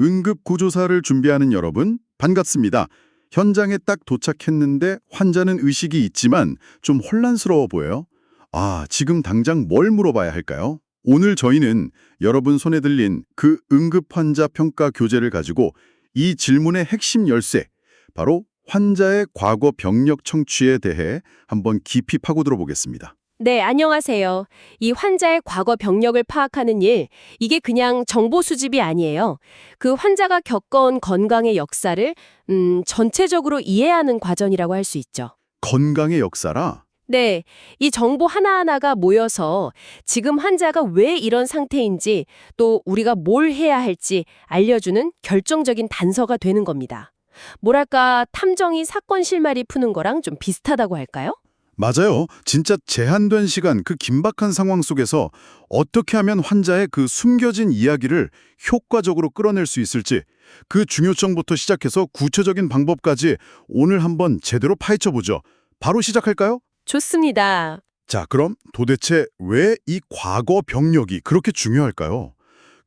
응급구조사를 준비하는 여러분, 반갑습니다. 현장에 딱 도착했는데 환자는 의식이 있지만 좀 혼란스러워 보여요. 아, 지금 당장 뭘 물어봐야 할까요? 오늘 저희는 여러분 손에 들린 그 응급환자 평가 교재를 가지고 이 질문의 핵심 열쇠, 바로 환자의 과거 병력 청취에 대해 한번 깊이 파고들어 보겠습니다. 네, 안녕하세요. 이 환자의 과거 병력을 파악하는 일, 이게 그냥 정보 수집이 아니에요. 그 환자가 겪어온 건강의 역사를 음, 전체적으로 이해하는 과정이라고 할 수 있죠. 건강의 역사라? 네, 이 정보 하나하나가 모여서 지금 환자가 왜 이런 상태인지 또 우리가 뭘 해야 할지 알려주는 결정적인 단서가 되는 겁니다. 뭐랄까, 탐정이 사건 실마리 푸는 거랑 좀 비슷하다고 할까요? 맞아요. 진짜 제한된 시간, 그 긴박한 상황 속에서 어떻게 하면 환자의 그 숨겨진 이야기를 효과적으로 끌어낼 수 있을지 그 중요성부터 시작해서 구체적인 방법까지 오늘 한번 제대로 파헤쳐 보죠. 바로 시작할까요? 좋습니다. 자, 그럼 도대체 왜 이 과거 병력이 그렇게 중요할까요?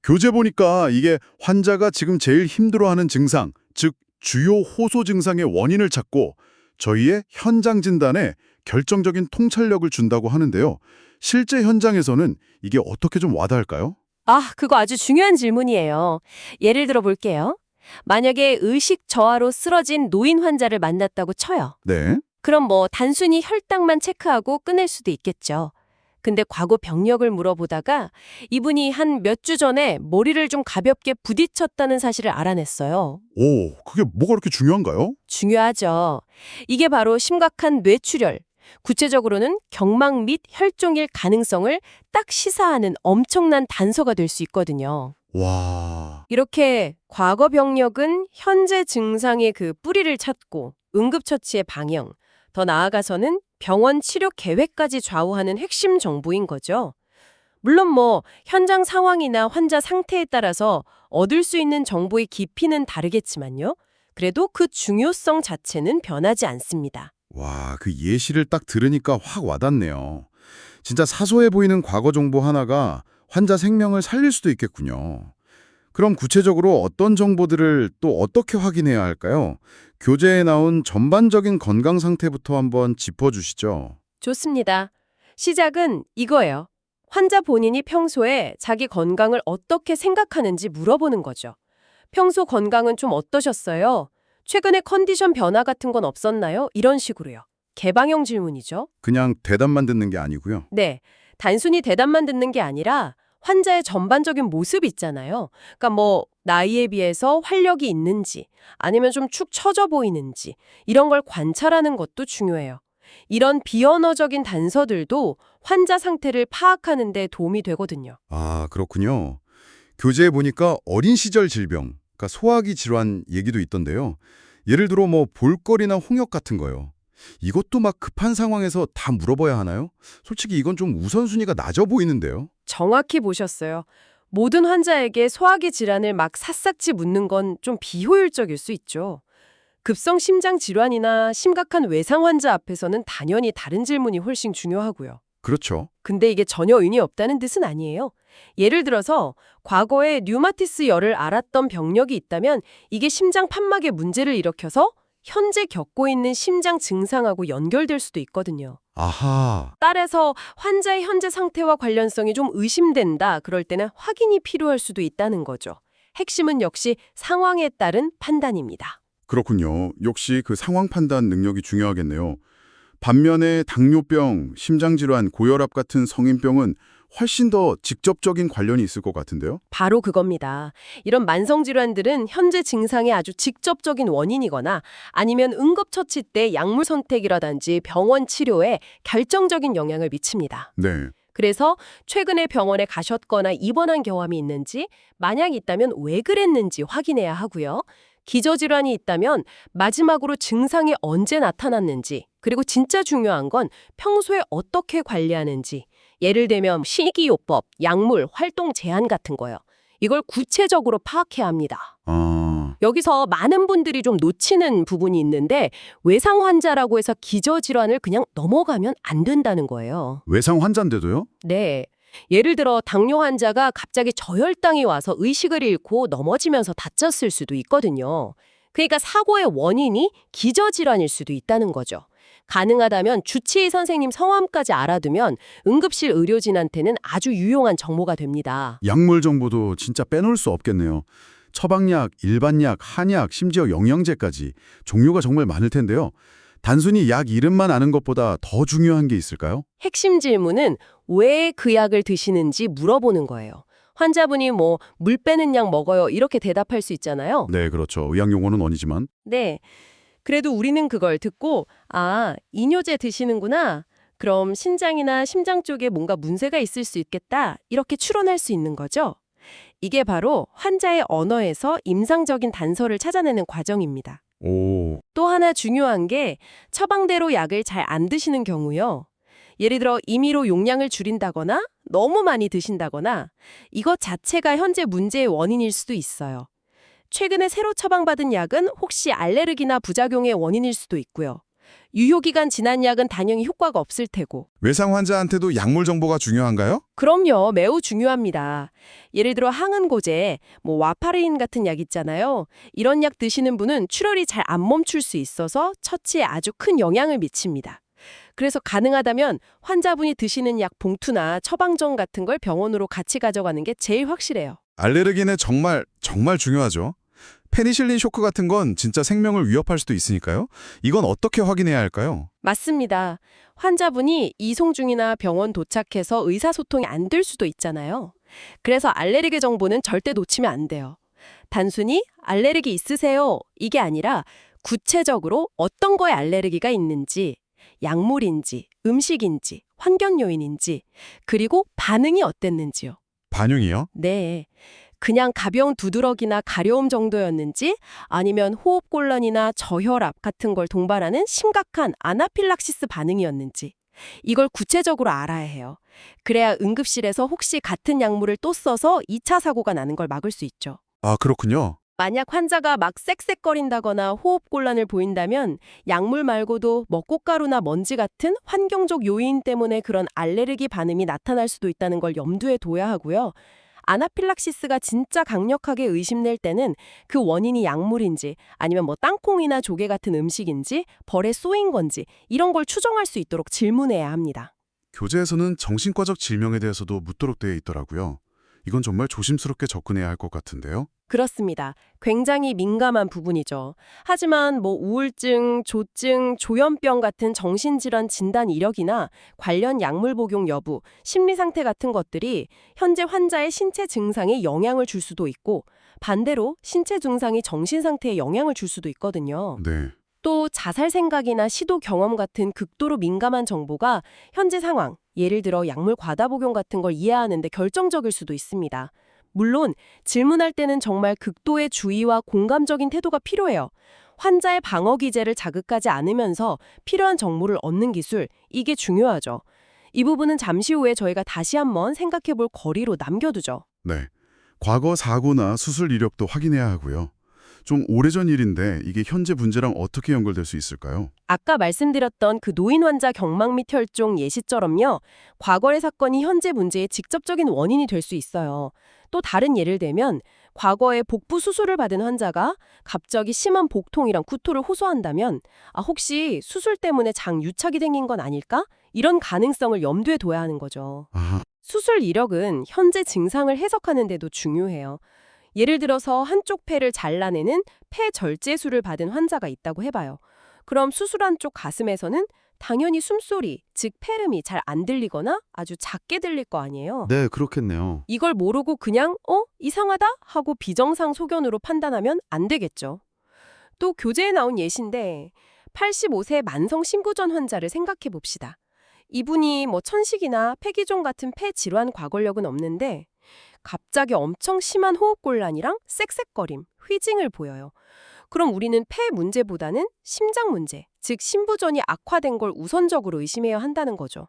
교재 보니까 이게 환자가 지금 제일 힘들어하는 증상, 즉 주요 호소 증상의 원인을 찾고 저희의 현장 진단에 결정적인 통찰력을 준다고 하는데요. 실제 현장에서는 이게 어떻게 좀 와닿을까요? 아, 그거 아주 중요한 질문이에요. 예를 들어 볼게요. 만약에 의식 저하로 쓰러진 노인 환자를 만났다고 쳐요. 네. 그럼 뭐 단순히 혈당만 체크하고 끝낼 수도 있겠죠. 근데 과거 병력을 물어보다가 이분이 한 몇 주 전에 머리를 좀 가볍게 부딪혔다는 사실을 알아냈어요. 오, 그게 뭐가 그렇게 중요한가요? 중요하죠. 이게 바로 심각한 뇌출혈, 구체적으로는 경막 및 혈종일 가능성을 딱 시사하는 엄청난 단서가 될 수 있거든요. 와, 이렇게 과거 병력은 현재 증상의 그 뿌리를 찾고 응급처치의 방향, 더 나아가서는 병원 치료 계획까지 좌우하는 핵심 정보인 거죠. 물론 뭐 현장 상황이나 환자 상태에 따라서 얻을 수 있는 정보의 깊이는 다르겠지만요. 그래도 그 중요성 자체는 변하지 않습니다. 와, 그 예시를 딱 들으니까 확 와닿네요. 진짜 사소해 보이는 과거 정보 하나가 환자 생명을 살릴 수도 있겠군요. 그럼 구체적으로 어떤 정보들을 또 어떻게 확인해야 할까요? 교재에 나온 전반적인 건강 상태부터 한번 짚어주시죠. 좋습니다. 시작은 이거예요. 환자 본인이 평소에 자기 건강을 어떻게 생각하는지 물어보는 거죠. 평소 건강은 좀 어떠셨어요? 최근에 컨디션 변화 같은 건 없었나요? 이런 식으로요. 개방형 질문이죠. 그냥 대답만 듣는 게 아니고요. 네. 단순히 대답만 듣는 게 아니라 환자의 전반적인 모습 있잖아요. 그러니까 뭐 나이에 비해서 활력이 있는지 아니면 좀 축 처져 보이는지 이런 걸 관찰하는 것도 중요해요. 이런 비언어적인 단서들도 환자 상태를 파악하는 데 도움이 되거든요. 아, 그렇군요. 교재에 보니까 어린 시절 질병, 그러니까 소화기 질환 얘기도 있던데요. 예를 들어 뭐 볼거리나 홍역 같은 거요. 이것도 막 급한 상황에서 다 물어봐야 하나요? 솔직히 이건 좀 우선순위가 낮아 보이는데요. 정확히 보셨어요. 모든 환자에게 소화기 질환을 막 샅샅이 묻는 건 좀 비효율적일 수 있죠. 급성 심장 질환이나 심각한 외상 환자 앞에서는 당연히 다른 질문이 훨씬 중요하고요. 그렇죠. 근데 이게 전혀 의미 없다는 뜻은 아니에요. 예를 들어서 과거에 류마티스 열을 앓았던 병력이 있다면 이게 심장 판막에 문제를 일으켜서 현재 겪고 있는 심장 증상하고 연결될 수도 있거든요. 아하. 딸에서 환자의 현재 상태와 관련성이 좀 의심된다. 그럴 때는 확인이 필요할 수도 있다는 거죠. 핵심은 역시 상황에 따른 판단입니다. 그렇군요. 역시 그 상황 판단 능력이 중요하겠네요. 반면에 당뇨병, 심장질환, 고혈압 같은 성인병은 훨씬 더 직접적인 관련이 있을 것 같은데요. 바로 그겁니다. 이런 만성 질환들은 현재 증상의 아주 직접적인 원인이거나 아니면 응급처치 때 약물 선택이라든지 병원 치료에 결정적인 영향을 미칩니다. 네. 그래서 최근에 병원에 가셨거나 입원한 경험이 있는지, 만약 있다면 왜 그랬는지 확인해야 하고요. 기저질환이 있다면 마지막으로 증상이 언제 나타났는지, 그리고 진짜 중요한 건 평소에 어떻게 관리하는지, 예를 들면 식이요법, 약물, 활동 제한 같은 거요. 이걸 구체적으로 파악해야 합니다. 아, 여기서 많은 분들이 좀 놓치는 부분이 있는데 외상 환자라고 해서 기저질환을 그냥 넘어가면 안 된다는 거예요. 외상 환자인데도요? 네. 예를 들어 당뇨 환자가 갑자기 저혈당이 와서 의식을 잃고 넘어지면서 다쳤을 수도 있거든요. 그러니까 사고의 원인이 기저질환일 수도 있다는 거죠. 가능하다면 주치의 선생님 성함까지 알아두면 응급실 의료진한테는 아주 유용한 정보가 됩니다. 약물 정보도 진짜 빼놓을 수 없겠네요. 처방약, 일반약, 한약, 심지어 영양제까지 종류가 정말 많을 텐데요. 단순히 약 이름만 아는 것보다 더 중요한 게 있을까요? 핵심 질문은 왜 그 약을 드시는지 물어보는 거예요. 환자분이 뭐 물 빼는 약 먹어요 이렇게 대답할 수 있잖아요. 네, 그렇죠. 의학 용어는 아니지만 네. 그래도 우리는 그걸 듣고 아, 이뇨제 드시는구나. 그럼 신장이나 심장 쪽에 뭔가 문제가 있을 수 있겠다. 이렇게 추론할 수 있는 거죠. 이게 바로 환자의 언어에서 임상적인 단서를 찾아내는 과정입니다. 오, 또 하나 중요한 게 처방대로 약을 잘 안 드시는 경우요. 예를 들어 임의로 용량을 줄인다거나 너무 많이 드신다거나 이것 자체가 현재 문제의 원인일 수도 있어요. 최근에 새로 처방받은 약은 혹시 알레르기나 부작용의 원인일 수도 있고요. 유효기간 지난 약은 당연히 효과가 없을 테고. 외상 환자한테도 약물 정보가 중요한가요? 그럼요. 매우 중요합니다. 예를 들어 항은고제, 뭐 와파르인 같은 약 있잖아요. 이런 약 드시는 분은 출혈이 잘 안 멈출 수 있어서 처치에 아주 큰 영향을 미칩니다. 그래서 가능하다면 환자분이 드시는 약 봉투나 처방전 같은 걸 병원으로 같이 가져가는 게 제일 확실해요. 알레르기는 정말 정말 중요하죠. 페니실린 쇼크 같은 건 진짜 생명을 위협할 수도 있으니까요. 이건 어떻게 확인해야 할까요? 맞습니다. 환자분이 이송 중이나 병원 도착해서 의사소통이 안 될 수도 있잖아요. 그래서 알레르기 정보는 절대 놓치면 안 돼요. 단순히 알레르기 있으세요? 이게 아니라 구체적으로 어떤 거에 알레르기가 있는지, 약물인지, 음식인지, 환경 요인인지, 그리고 반응이 어땠는지요. 반응이요? 네. 그냥 가벼운 두드러기나 가려움 정도였는지 아니면 호흡곤란이나 저혈압 같은 걸 동반하는 심각한 아나필락시스 반응이었는지 이걸 구체적으로 알아야 해요. 그래야 응급실에서 혹시 같은 약물을 또 써서 2차 사고가 나는 걸 막을 수 있죠. 아, 그렇군요. 만약 환자가 막 쌕쌕거린다거나 호흡곤란을 보인다면 약물 말고도 먹고가루나 먼지 같은 환경적 요인 때문에 그런 알레르기 반응이 나타날 수도 있다는 걸 염두에 둬야 하고요. 아나필락시스가 진짜 강력하게 의심될 때는 그 원인이 약물인지 아니면 뭐 땅콩이나 조개 같은 음식인지 벌에 쏘인 건지 이런 걸 추정할 수 있도록 질문해야 합니다. 교재에서는 정신과적 질병에 대해서도 묻도록 되어 있더라고요. 이건 정말 조심스럽게 접근해야 할 것 같은데요. 그렇습니다. 굉장히 민감한 부분이죠. 하지만 뭐 우울증, 조증, 조현병 같은 정신질환 진단 이력이나 관련 약물 복용 여부, 심리 상태 같은 것들이 현재 환자의 신체 증상에 영향을 줄 수도 있고 반대로 신체 증상이 정신 상태에 영향을 줄 수도 있거든요. 네. 또 자살 생각이나 시도 경험 같은 극도로 민감한 정보가 현재 상황, 예를 들어 약물 과다 복용 같은 걸 이해하는 데 결정적일 수도 있습니다. 물론 질문할 때는 정말 극도의 주의와 공감적인 태도가 필요해요. 환자의 방어 기제를 자극하지 않으면서 필요한 정보를 얻는 기술, 이게 중요하죠. 이 부분은 잠시 후에 저희가 다시 한번 생각해 볼 거리로 남겨두죠. 네. 과거 사고나 수술 이력도 확인해야 하고요. 좀 오래전 일인데 이게 현재 문제랑 어떻게 연결될 수 있을까요? 아까 말씀드렸던 그 노인 환자 경막 및 혈종 예시처럼요. 과거의 사건이 현재 문제의 직접적인 원인이 될 수 있어요. 또 다른 예를 들면 과거에 복부 수술을 받은 환자가 갑자기 심한 복통이랑 구토를 호소한다면 아 혹시 수술 때문에 장 유착이 생긴 건 아닐까? 이런 가능성을 염두에 둬야 하는 거죠. 아, 수술 이력은 현재 증상을 해석하는 데도 중요해요. 예를 들어서 한쪽 폐를 잘라내는 폐절제술을 받은 환자가 있다고 해봐요. 그럼 수술한 쪽 가슴에서는 당연히 숨소리, 즉 폐름이 잘 안 들리거나 아주 작게 들릴 거 아니에요. 네, 그렇겠네요. 이걸 모르고 그냥 어? 이상하다? 하고 비정상 소견으로 판단하면 안 되겠죠. 또 교재에 나온 예시인데 85세 만성 심부전 환자를 생각해 봅시다. 이분이 뭐 천식이나 폐기종 같은 폐 질환 과거력은 없는데 갑자기 엄청 심한 호흡곤란이랑 쌕쌕거림, 휘징을 보여요. 그럼 우리는 폐 문제보다는 심장 문제, 즉 심부전이 악화된 걸 우선적으로 의심해야 한다는 거죠.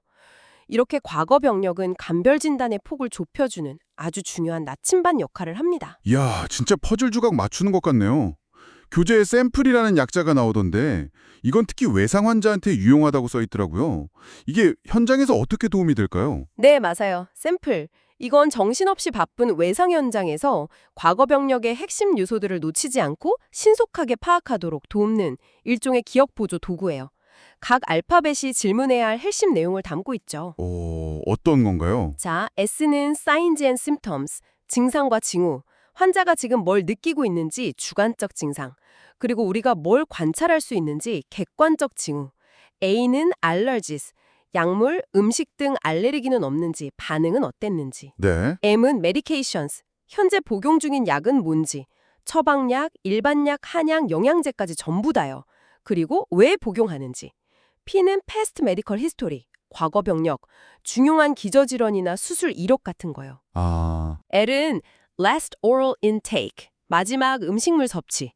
이렇게 과거 병력은 감별 진단의 폭을 좁혀주는 아주 중요한 나침반 역할을 합니다. 이야, 진짜 퍼즐 조각 맞추는 것 같네요. 교재에 샘플이라는 약자가 나오던데 이건 특히 외상 환자한테 유용하다고 써 있더라고요. 이게 현장에서 어떻게 도움이 될까요? 네, 맞아요. 샘플. 이건 정신없이 바쁜 외상 현장에서 과거 병력의 핵심 요소들을 놓치지 않고 신속하게 파악하도록 돕는 일종의 기억 보조 도구예요. 각 알파벳이 질문해야 할 핵심 내용을 담고 있죠. 어, 어떤 건가요? 자, S는 signs and symptoms, 증상과 징후. 환자가 지금 뭘 느끼고 있는지 주관적 증상. 그리고 우리가 뭘 관찰할 수 있는지 객관적 징후. A는 allergies, 약물, 음식 등 알레르기는 없는지, 반응은 어땠는지. 네. M은 medications, 현재 복용 중인 약은 뭔지. 처방약, 일반약, 한약, 영양제까지 전부 다요. 그리고 왜 복용하는지. P는 past medical history, 과거 병력, 중요한 기저질환이나 수술 이력 같은 거요. 아, L은 last oral intake, 마지막 음식물 섭취.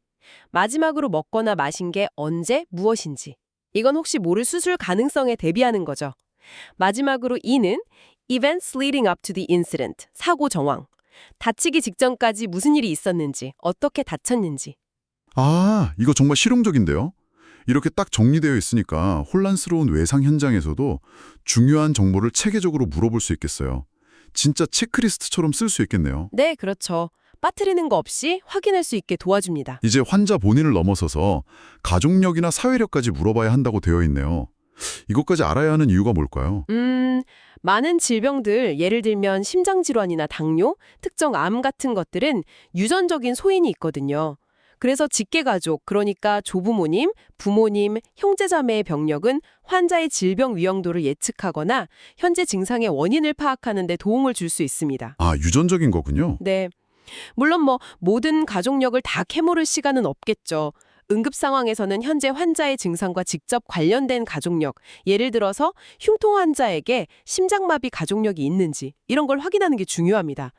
마지막으로 먹거나 마신 게 언제, 무엇인지. 이건 혹시 모를 수술 가능성에 대비하는 거죠. 마지막으로 E는 events leading up to the incident, 사고 정황. 다치기 직전까지 무슨 일이 있었는지, 어떻게 다쳤는지. 아, 이거 정말 실용적인데요. 이렇게 딱 정리되어 있으니까 혼란스러운 외상 현장에서도 중요한 정보를 체계적으로 물어볼 수 있겠어요. 진짜 체크리스트처럼 쓸 수 있겠네요. 네, 그렇죠. 빠뜨리는 거 없이 확인할 수 있게 도와줍니다. 이제 환자 본인을 넘어서서 가족력이나 사회력까지 물어봐야 한다고 되어 있네요. 이것까지 알아야 하는 이유가 뭘까요? 음, 많은 질병들, 예를 들면 심장질환이나 당뇨, 특정 암 같은 것들은 유전적인 소인이 있거든요. 그래서 직계가족, 그러니까 조부모님, 부모님, 형제자매의 병력은 환자의 질병 위험도를 예측하거나 현재 증상의 원인을 파악하는 데 도움을 줄 수 있습니다. 아, 유전적인 거군요. 네. 물론 뭐 모든 가족력을 다 캐모를 시간은 없겠죠. 응급 상황에서는 현재 환자의 증상과 직접 관련된 가족력, 예를 들어서 흉통 환자에게 심장마비 가족력이 있는지 이런 걸 확인하는 게 중요합니다.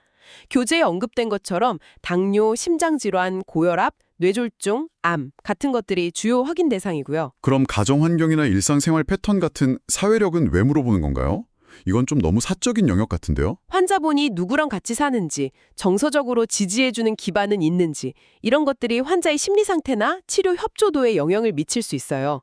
교재에 언급된 것처럼 당뇨, 심장질환, 고혈압, 뇌졸중, 암 같은 것들이 주요 확인 대상이고요. 그럼 가정 환경이나 일상생활 패턴 같은 사회력은 왜 물어보는 건가요? 이건 좀 너무 사적인 영역 같은데요? 환자분이 누구랑 같이 사는지, 정서적으로 지지해주는 기반은 있는지, 이런 것들이 환자의 심리 상태나 치료 협조도에 영향을 미칠 수 있어요.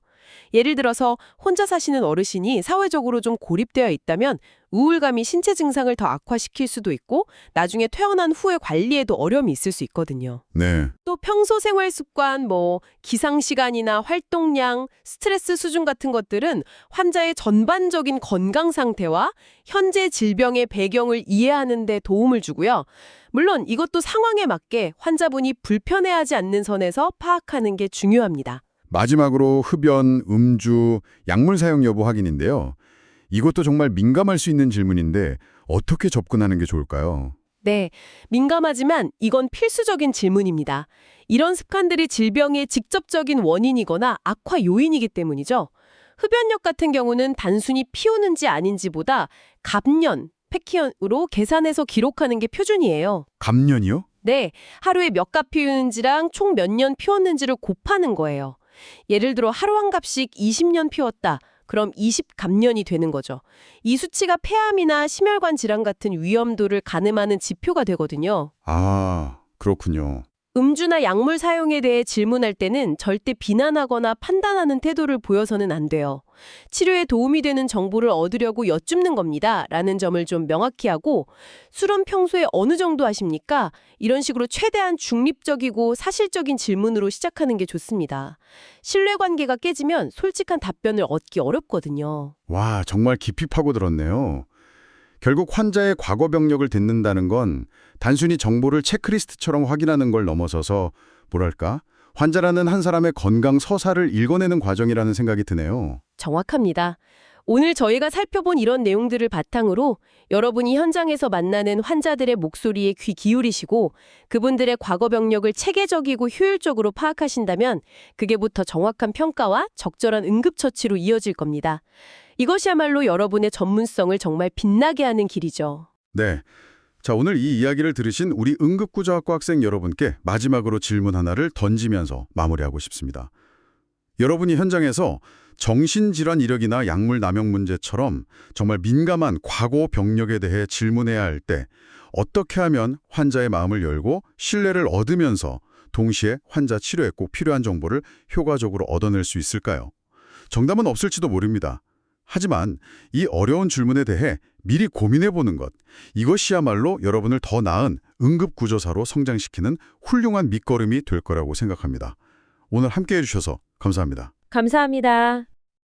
예를 들어서 혼자 사시는 어르신이 사회적으로 좀 고립되어 있다면 우울감이 신체 증상을 더 악화시킬 수도 있고 나중에 퇴원한 후에 관리에도 어려움이 있을 수 있거든요. 네. 또 평소 생활 습관, 뭐 기상 시간이나 활동량, 스트레스 수준 같은 것들은 환자의 전반적인 건강 상태와 현재 질병의 배경을 이해하는 데 도움을 주고요. 물론 이것도 상황에 맞게 환자분이 불편해하지 않는 선에서 파악하는 게 중요합니다. 마지막으로 흡연, 음주, 약물 사용 여부 확인인데요. 이것도 정말 민감할 수 있는 질문인데 어떻게 접근하는 게 좋을까요? 네, 민감하지만 이건 필수적인 질문입니다. 이런 습관들이 질병의 직접적인 원인이거나 악화 요인이기 때문이죠. 흡연력 같은 경우는 단순히 피우는지 아닌지보다 갑년, 패키언으로 계산해서 기록하는 게 표준이에요. 감년이요? 네, 하루에 몇 갑 피우는지랑 총 몇 년 피웠는지를 곱하는 거예요. 예를 들어 하루 한 갑씩 20년 피웠다. 그럼 20갑년이 되는 거죠. 이 수치가 폐암이나 심혈관 질환 같은 위험도를 가늠하는 지표가 되거든요. 아, 그렇군요. 음주나 약물 사용에 대해 질문할 때는 절대 비난하거나 판단하는 태도를 보여서는 안 돼요. 치료에 도움이 되는 정보를 얻으려고 여쭙는 겁니다. 라는 점을 좀 명확히 하고 술은 평소에 어느 정도 하십니까? 이런 식으로 최대한 중립적이고 사실적인 질문으로 시작하는 게 좋습니다. 신뢰관계가 깨지면 솔직한 답변을 얻기 어렵거든요. 와, 정말 깊이 파고들었네요. 결국 환자의 과거 병력을 듣는다는 건 단순히 정보를 체크리스트처럼 확인하는 걸 넘어서서 뭐랄까? 환자라는 한 사람의 건강 서사를 읽어내는 과정이라는 생각이 드네요. 정확합니다. 오늘 저희가 살펴본 이런 내용들을 바탕으로 여러분이 현장에서 만나는 환자들의 목소리에 귀 기울이시고 그분들의 과거 병력을 체계적이고 효율적으로 파악하신다면 그게부터 정확한 평가와 적절한 응급처치로 이어질 겁니다. 이것이야말로 여러분의 전문성을 정말 빛나게 하는 길이죠. 네. 자, 오늘 이 이야기를 들으신 우리 응급구조학과 학생 여러분께 마지막으로 질문 하나를 던지면서 마무리하고 싶습니다. 여러분이 현장에서 정신질환 이력이나 약물 남용 문제처럼 정말 민감한 과거 병력에 대해 질문해야 할 때 어떻게 하면 환자의 마음을 열고 신뢰를 얻으면서 동시에 환자 치료에 꼭 필요한 정보를 효과적으로 얻어낼 수 있을까요? 정답은 없을지도 모릅니다. 하지만 이 어려운 질문에 대해 미리 고민해보는 것, 이것이야말로 여러분을 더 나은 응급구조사로 성장시키는 훌륭한 밑거름이 될 거라고 생각합니다. 오늘 함께해 주셔서 감사합니다. 감사합니다.